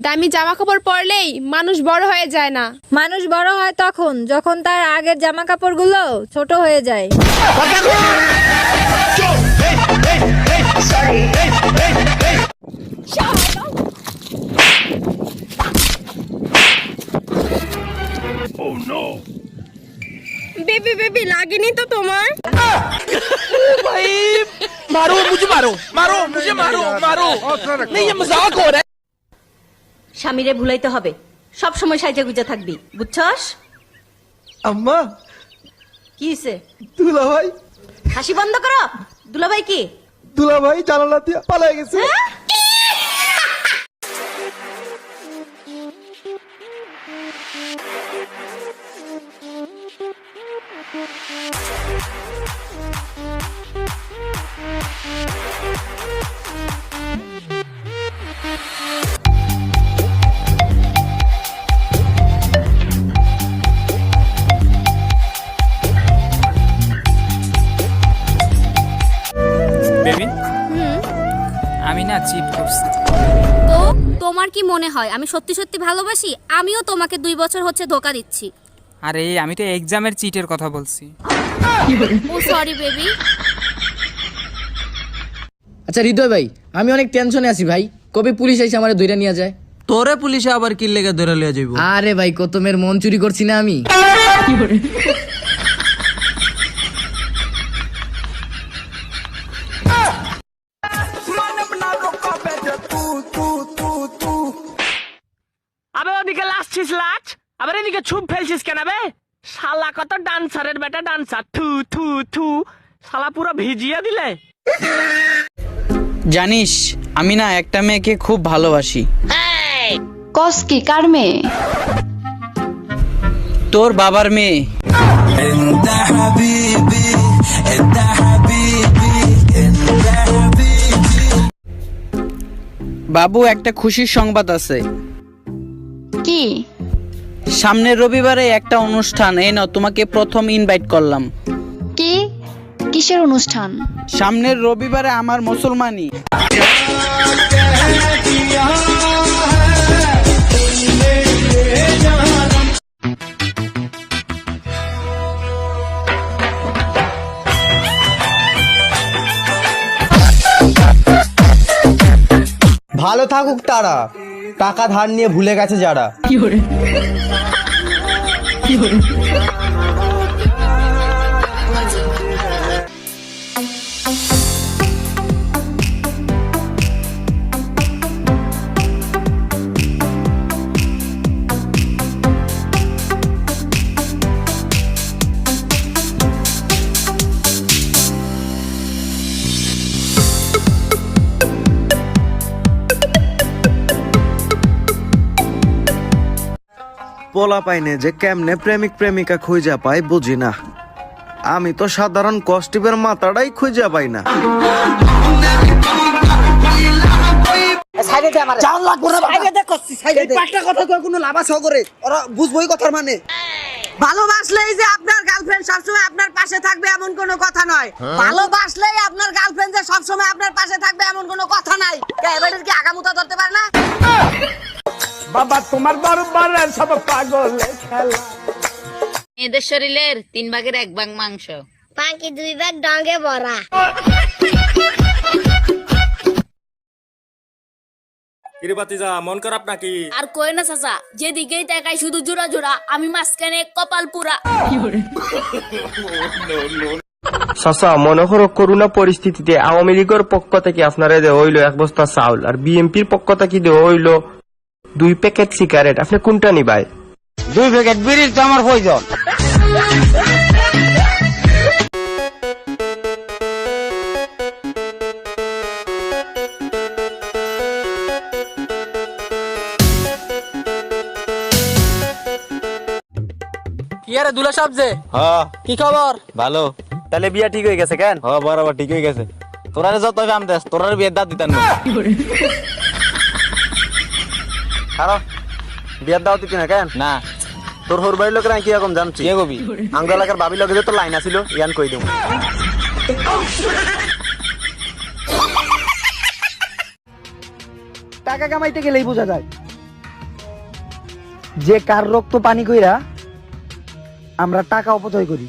দামি জামা কাপড় পরলেই মানুষ বড় হয়ে যায় না মানুষ বড় হয় তখন যখন তার আগের জামা কাপড়গুলো ছোট হয়ে যায় বেবি বেবি লাগেনি তো তোমার मारो मुझे मारो मारो मुझे मारो मारो नहीं ये मजाक हो रहा है স্বামীরে ভুলাইতে হবে। সব সময় সাইজা গুজা থাকবি বুঝছস? আম্মা। কি হইছে? দুলা ভাই হাসি বন্ধ করো। দুলা ভাই কি? দুলা ভাই জানালা দিয়ে পালাই গেছে। হ্যাঁ? মনে হয় আমি সত্যি সত্যি ভালোবাসি আমিও তোমাকে দুই বছর হচ্ছে ধোকা দিচ্ছি। আরে আমি তো এক্সামের চিটের কথা বলছি। ও সরি বেবি আচ্ছা হৃদয় ভাই আমি অনেক টেনশনে আছি ভাই। কবে পুলিশ এসে আমার ধইরা নিয়ে যায়? তোরে পুলিশে আবার কি লেগে ধরে লিয়ে যাইব? আরে ভাই কত মেয়ের মন চুরি করছি না আমি। লাসছিস লাচ আবার এদিকে ছুপ ফেলছিস কেন বে? শালা কত ডান্সারের বেটা ডান্সার। থু থু থু। শালা পুরো ভিজিয়ে দিলে। জানিস আমি না একটা মেয়েকে খুব ভালোবাসি। কস কি কার মেয়ে? তোর বাবার মেয়ে। বাবু একটা খুশির সংবাদ আছে। কি? সামনের রবিবারে একটা অনুষ্ঠান। এই নাও তোমাকে প্রথম ইনভাইট করলাম। কি? কিসের অনুষ্ঠান? সামনের রবিবারে আমার মুসলমানি। ভালো থাকুক তারা। টাকা ধার নিয়ে ভুলে গেছে যারা। পোলা পাইনে যে কেমনে প্রেমিক প্রেমিকা খুঁজা পাই বুঝি না। আমি তো সাধারণ কস্টিপের মাথাটাই খুঁজা পাই না। ভালোবাসলেই যে আপনার গার্লফ্রেন্ড সবসময় আপনার পাশে থাকবে এমন কোনো কথা নয়। ভালোবাসলেই আপনার গার্লফ্রেন্ড যে সবসময় আপনার পাশে থাকবে এমন কোনো কথা নাই। কে কি আগামুতা ধরতে পারে না? বাবা তোমার দরবার সব পাগল খেলা। এদের শরীরের তিন ভাগের এক ভাগ মাংস। বাকি দুই ব্যাগ ডঙ্গে ভরা। আর কই না চাচা যেদিকেই তাকাই শুধু জোড়া জোড়া আমি মাঝখানে কপাল পুরা। চাচা মনে করো করোনা পরিস্থিতিতে আওয়ামী লীগের পক্ষ থেকে আপনারা দেওয়া হইল এক বস্তা চাউল আর বিএনপির পক্ষ থেকে দেওয়া হইল দুই প্যাকেট সিগারেট আপনি কোনটা নিবাই? দুই প্যাকেট বিড়ির তো আমার প্রয়োজন। কি আরে দুলা সাহেব যে? হ্যাঁ কি খবর? ভালো। তাহলে বিয়া ঠিক হয়ে গেছে কেন? হ্যাঁ বরাবর ঠিক হয়ে গেছে। তোরা যত কাম দেস তোরা বিয়ের দাঁত দিতেন খারাপ বিয়ের দাও দিতি না কেন? না। তোর হোর বাড়ির লোকেরা কি রকম জানছি? কে কবি? এলাকার বাবি লোকে যে তোর লাইন আছিল ইয়ান কই দেব টাকা কামাইতে গেলেই বোঝা যায়। যে কার রক্ত পানি কইরা আমরা টাকা অপচয় করি।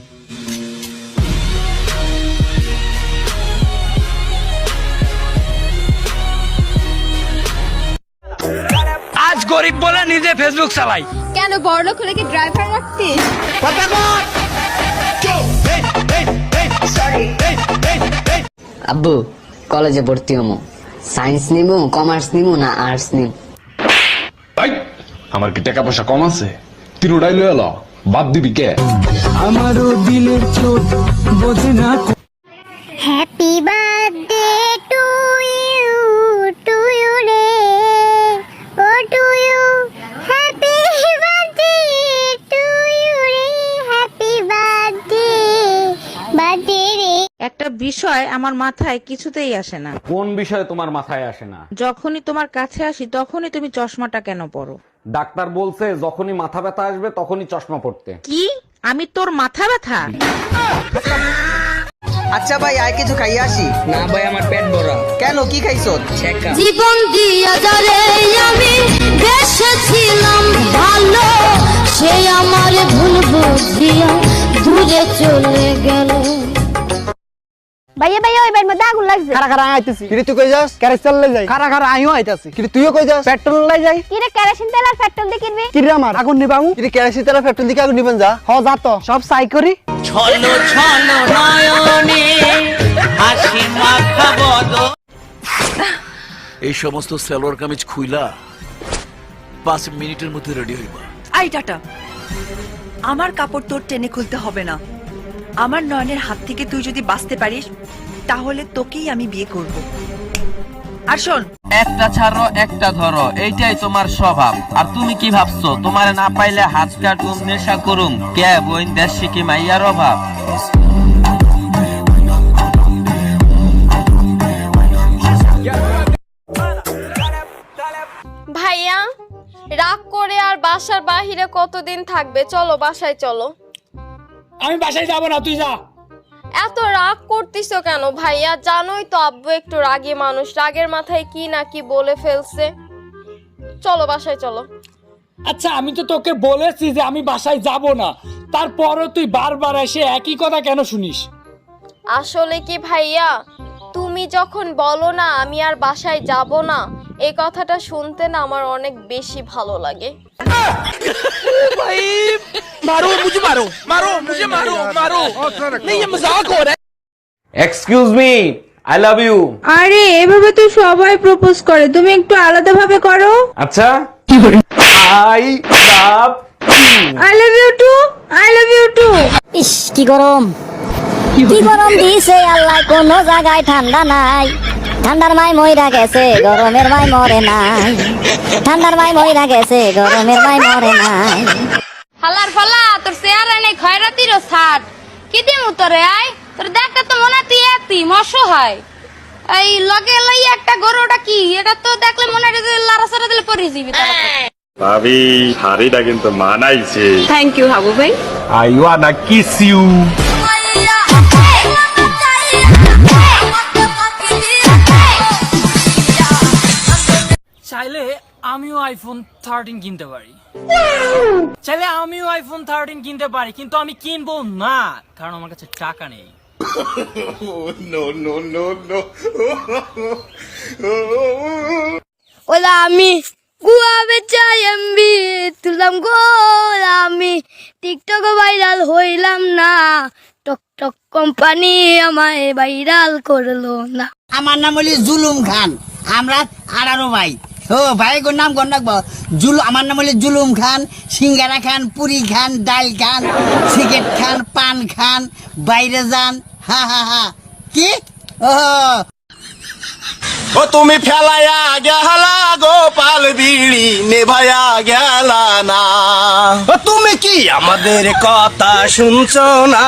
গরিব বলে নিজে ফেসবুক চালাই। কেন বড়লোক হলে কি ড্রাইভার রাখতিস আব্বু কলেজে ভর্তি হমু। সায়েন্স নিমু কমার্স নিমু না আর্টস নিমু? আমার কি টাকা পয়সা কম আছে? তিনোটাই লয়ে এলো বাদ দিবি কে? হ্যাপি বিষয় আমার মাথায় কিছুতেই আসে না। কোন বিষয়ে তোমার মাথায় আসে না? যখনই তোমার কাছে আসি তখনই তুমি চশমাটা কেন পরো? ডাক্তার বলছে যখনই মাথা ব্যথা আসবে তখনই চশমা পড়তে কি? আমি তোর মাথা ব্যথা? আচ্ছা ভাই আর কিছু খাই আসি। না ভাই আমার পেট ভরা। কেন? কি খাইছো? জীবন দিয়া যারে আমি বেসেছিলাম ভালো সে আমার ভুল বুঝিয়া দূরে চলে গেল। ভাইয়া ভাইয়া ওই বাড়ির মধ্যে আগুন লাগছে। খারা খারা আইতেছি? কিরে তুই কই যাস? ক্যারেক্টার লাই যাই। খারা খারা আইও আইতাছি। কিরে তুইও কই যাস? পেট্রোল লাই যাই। কিরে কেরোসিন তেল আর পেট্রোল দিয়ে কিনবি? কিরে আমার? আগুন নিবামু। কিরে কেরাসিন তেল পেট্রোল দিকে আগুন নিবেন যা? হ যা তো। সব সাই করি। এই সমস্ত সালোয়ার কামিজ খুইলা পাঁচ মিনিটের মধ্যে রেডি হইবা। I tata. আমার কাপড় তোর টেনে খুলতে হবে না। আমার নয়নের হাত থেকে তুই যদি বাঁচতে পারিস তাহলে তোকেই আমি বিয়ে করব। আর শোন। একটা ছাড়ো একটা ধরো এইটাই তোমার স্বভাব। আর তুমি কি ভাবছ? তোমার না পাইলে হাত কাটুম নেশা করুম কে বইন দেশ শিখি মাইয়ার অভাব? ভাইয়া রাগ করে আর বাসার বাহিরে কতদিন থাকবে? চলো বাসায় চলো। আমি বাসায় যাব না তুই যা। এত রাগ করতিছো কেন ভাইয়া? জানোই তো আব্বু একটু রাগী মানুষ। রাগের মাথায় কি না কি বলে ফেলছে। চলো বাসায় চলো। আচ্ছা আমি তো তোকে বলেছি যে আমি বাসায় যাব না। তারপরও তুই বারবার এসে একই কথা কেন শুনিস? আসলে কি ভাইয়া? তুমি যখন বলো না আমি আর বাসায় যাব না এই কথাটা শুনতে না আমার অনেক বেশি ভালো লাগে। মারো মুঝে মারো মারো মুঝে মারো মারো नहीं ये मजाक हो रहा है excuse me I love you আরে এভাবে তো সবাই প্রপোজ করে তুমি একটু আলাদা ভাবে করো আচ্ছা I love I love you too I love you too ইস কি গরম কি গরম দিছে আল্লাহ কোনো জায়গায় ঠান্ডা নাই ঠান্ডার মাই মইরা গেছে গরমের মাই মরে নাই ঠান্ডার মাই মইরা গেছে গরমের মাই মরে নাই হালার ফালা তোর চেহারা নেই খয়রাতির ছাট কি দিমু তোরে আয় তোর দেখতে তো মনে হয় তুই এতি হয়। এই লগে লই একটা গরুটা কি? এটা তো দেখলে মনে হয় যে লারাসারা দিলে পরে যাবি ভাবি হারিটা কিন্তু মানাইছে। থ্যাংক ইউ হাবু ভাই। আই ওয়ানা কিস ইউ আমিও আইফোন থার্টিন কিনতে পারি। চাইলে আমিও আইফোন থার্টিন কিনতে পারি কিন্তু আমি কিনবো না কারণ আমার কাছে টাকা নেই। ওলা আমি গুয়া বেচাই এমবি তুললাম গোল আমি। টিকটক ভাইরাল হইলাম না টক টক কোম্পানি আমায় ভাইরাল করল না। আমার নাম হলি জুলুম খান আমরা আড়ারো ভাই। ও ভাই গোর নাম গোর নাকবো জুল আমার নাম হলি জুলুম খান সিঙ্গারা খান পুরি খান ডাল খান সিগারেট খান পান খান বাইরে যান হা হা হা। কি? ও। ও তুমি ফেলায়া গেলা গোপাল বিড়ি নেভায়া গেলা না। ও তুমি কি আমাদের কথা শুনছো না?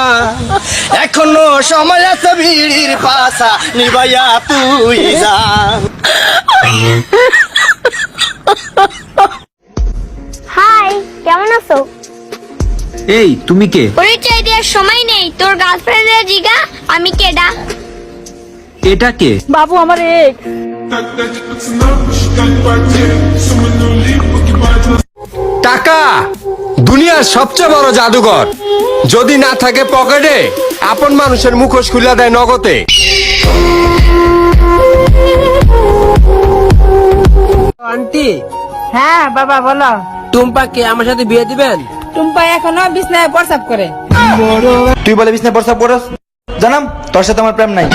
এখনও সময় আছে বিড়ির পাশা নিভাইয়া তুই যা। হাই কেমন আছো? এই তুমি কে? পরিচয় দেওয়ার সময় নেই। তোর গার্লফ্রেন্ডের জিগা আমি কেডা? এটা কে? বাবু আমার এক টাকা দুনিয়ার সবচেয়ে বড় জাদুঘর। যদি না থাকে পকেটে আপন মানুষের মুখোশ খুলে দেয় নগদে। সত্যি? হ্যাঁ বাবা বলো। টুম্পাকে আমার সাথে বিয়ে দিবেন? টুম্পা এখনও বিছনায় প্রসাব করে। তুই বলে বিছনায় প্রসাব করস? জানাম তোর সাথে আমার প্রেম নাই।